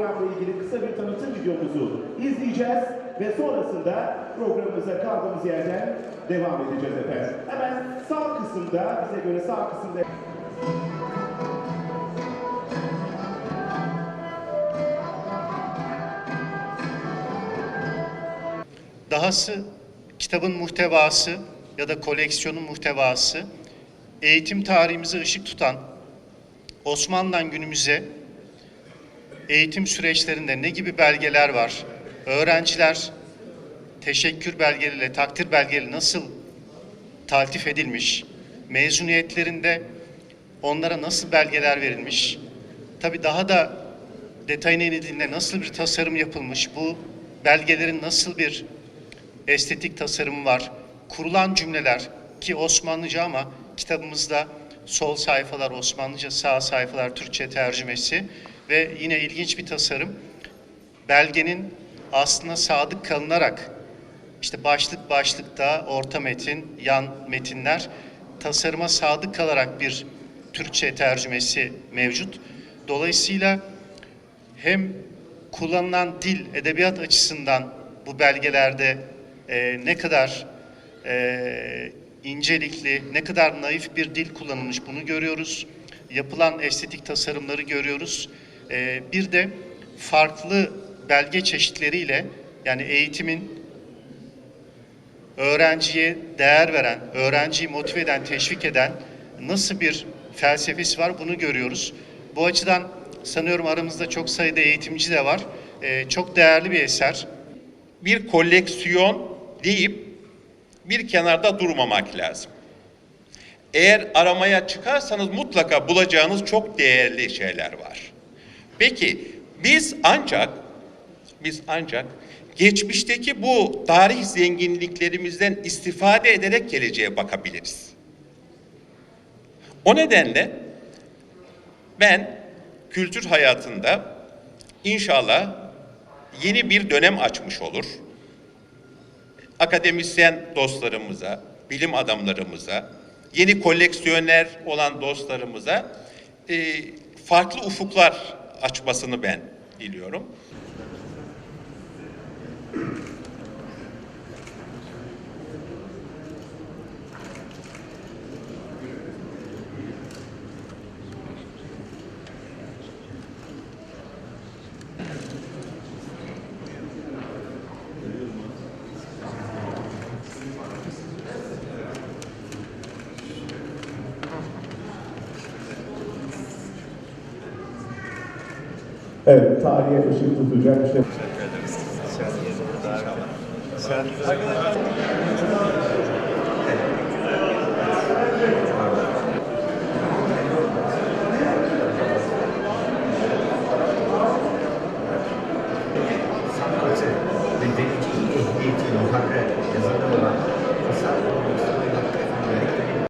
programla ilgili kısa bir tanıtım videomuzu izleyeceğiz ve sonrasında programımıza kaldığımız yerden devam edeceğiz efendim. Hemen sağ kısımda, bize göre sağ kısımda Dahası kitabın muhtevası ya da koleksiyonun muhtevası eğitim tarihimize ışık tutan Osmanlı'dan günümüze eğitim süreçlerinde ne gibi belgeler var? Öğrenciler teşekkür belgeleriyle, takdir belgeleri nasıl taltif edilmiş? Mezuniyetlerinde onlara nasıl belgeler verilmiş? Tabii daha da detayına inildiğinde nasıl bir tasarım yapılmış? Bu belgelerin nasıl bir estetik tasarımı var. Kurulan cümleler ki Osmanlıca ama kitabımızda sol sayfalar Osmanlıca, sağ sayfalar Türkçe tercümesi ve yine ilginç bir tasarım. Belgenin aslına sadık kalınarak işte başlık başlıkta orta metin, yan metinler tasarıma sadık kalarak bir Türkçe tercümesi mevcut. Dolayısıyla hem kullanılan dil, edebiyat açısından bu belgelerde e, ne kadar e, incelikli, ne kadar naif bir dil kullanılmış bunu görüyoruz. Yapılan estetik tasarımları görüyoruz. E, bir de farklı belge çeşitleriyle yani eğitimin öğrenciye değer veren, öğrenciyi motive eden, teşvik eden nasıl bir felsefesi var bunu görüyoruz. Bu açıdan sanıyorum aramızda çok sayıda eğitimci de var. Ee, çok değerli bir eser. bir koleksiyon deyip bir kenarda durmamak lazım. Eğer aramaya çıkarsanız mutlaka bulacağınız çok değerli şeyler var. Peki biz ancak biz ancak geçmişteki bu tarih zenginliklerimizden istifade ederek geleceğe bakabiliriz. O nedenle ben kültür hayatında inşallah yeni bir dönem açmış olur. Akademisyen dostlarımıza, bilim adamlarımıza, yeni koleksiyoner olan dostlarımıza e, farklı ufuklar açmasını ben diliyorum. Evet, tarihe ışık tutacak işte. sanatı ve deneyiciyi ehliyeti muhakkak yazarı olan tasarruf